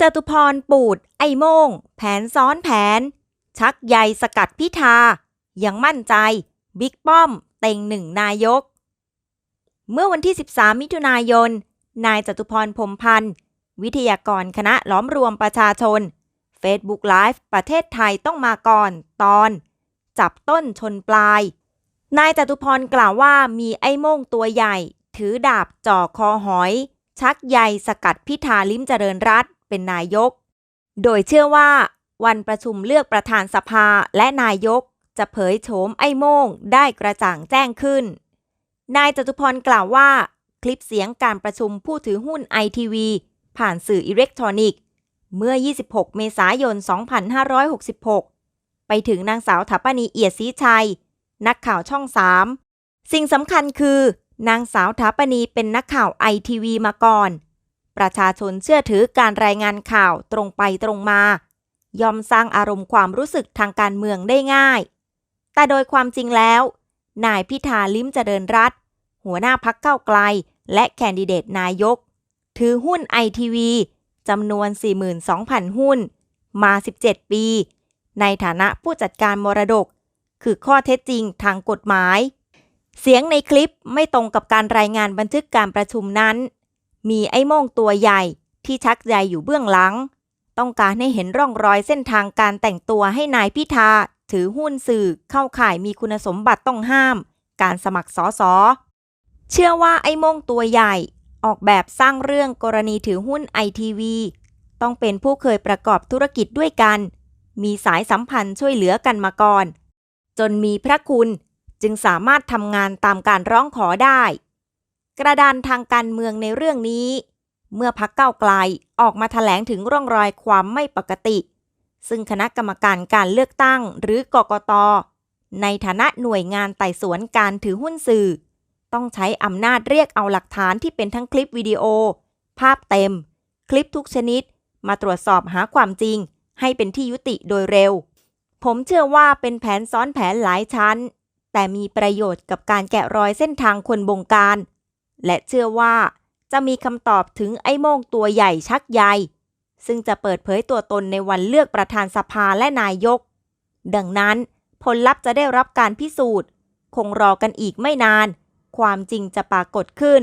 จตุพรปูด ไอโมง แผนซ้อนแผน ชักใยสกัดพิธา ยังมั่นใจ บิ๊กป้อม เต็งหนึ่งนายก เมื่อวันที่ 13 มิถุนายน นายจตุพรพรมพันธ์ วิทยากรคณะล้อมรวมประชาชน Facebook Live ประเทศไทยต้องมาก่อน ตอน จับต้นชนปลาย นายจตุพรกล่าวว่ามีไอ้โม่งตัวใหญ่ ถือดาบจ่อคอหอย ชักใยสกัดพิธาลิ้มเจริญรัต เป็นนายก โดยเชื่อว่า วันประชุมเลือกประธานสภาและนายกจะเผยโฉมไอ้โม่งได้กระจ่างแจ้งขึ้น นายจตุพรกล่าวว่า คลิปเสียงการประชุมผู้ถือหุ้นไอทีวีผ่านสื่ออิเล็กทรอนิกส์ เมื่อ 26 เมษายน 2566 ไปถึงนางสาวถาปนีเอียดศรีชัย นักข่าวช่อง 3 สิ่งสำคัญคือ นางสาวถาปนีเป็นนักข่าวไอทีวีมาก่อน ประชาชนเชื่อถือการรายงานข่าวตรงไปตรงมา ยอมสร้างอารมณ์ความรู้สึกทางการเมืองได้ง่าย แต่โดยความจริงแล้ว นายพิธาลิ้มเจริญรัตหัวหน้าพักเก้าไกล และแคนดิเดตนายก ถือหุ้นไอทีวีจำนวน 42,000 หุ้น มา 17 ปี ในฐานะผู้จัดการมรดก คือข้อเท็จจริงทางกฎหมาย เสียงในคลิปไม่ตรงกับการรายงานบันทึกการประชุมนั้น มีไอ้โม่งตัวใหญ่ที่ชักใยอยู่เบื้องหลัง ต้องการให้เห็นร่องรอยเส้นทางการแต่งตัวให้นายพิธา ถือหุ้นสื่อเข้าข่ายมีคุณสมบัติต้องห้าม การสมัครสอสอเชื่อว่าไอ้โม่งตัวใหญ่ ออกแบบสร้างเรื่องกรณีถือหุ้นไอทีวีต้องเป็นผู้เคยประกอบธุรกิจด้วยกัน มีสายสัมพันธ์ช่วยเหลือกันมาก่อน จนมีพระคุณจึงสามารถทำงานตามการร้องขอได้ กระดานทางการเมืองในเรื่องนี้ เมื่อพักเก้าไกลออกมาถแถลงถึงร่องรอยความไม่ปกติ ซึ่งคณะกรรมการการเลือกตั้งหรือกกต ในฐานะหน่วยงานไต่สวนการถือหุ้นสื่อ ต้องใช้อำนาจเรียกเอาหลักฐานที่เป็นทั้งคลิปวิดีโอ ภาพเต็ม คลิปทุกชนิด มาตรวจสอบหาความจริง ให้เป็นที่ยุติโดยเร็ว ผมเชื่อว่าเป็นแผนซ้อนแผนหลายชั้น แต่มีประโยชน์กับการแกะรอยเส้นทางคนบงการ และเชื่อว่าจะมีคำตอบถึงไอ้โม่งตัวใหญ่ชักใยซึ่งจะเปิดเผยตัวตนในวันเลือกประธานสภาและนายก ดังนั้นผลลัพธ์จะได้รับการพิสูจน์ คงรอกันอีกไม่นาน ความจริงจะปรากฏขึ้น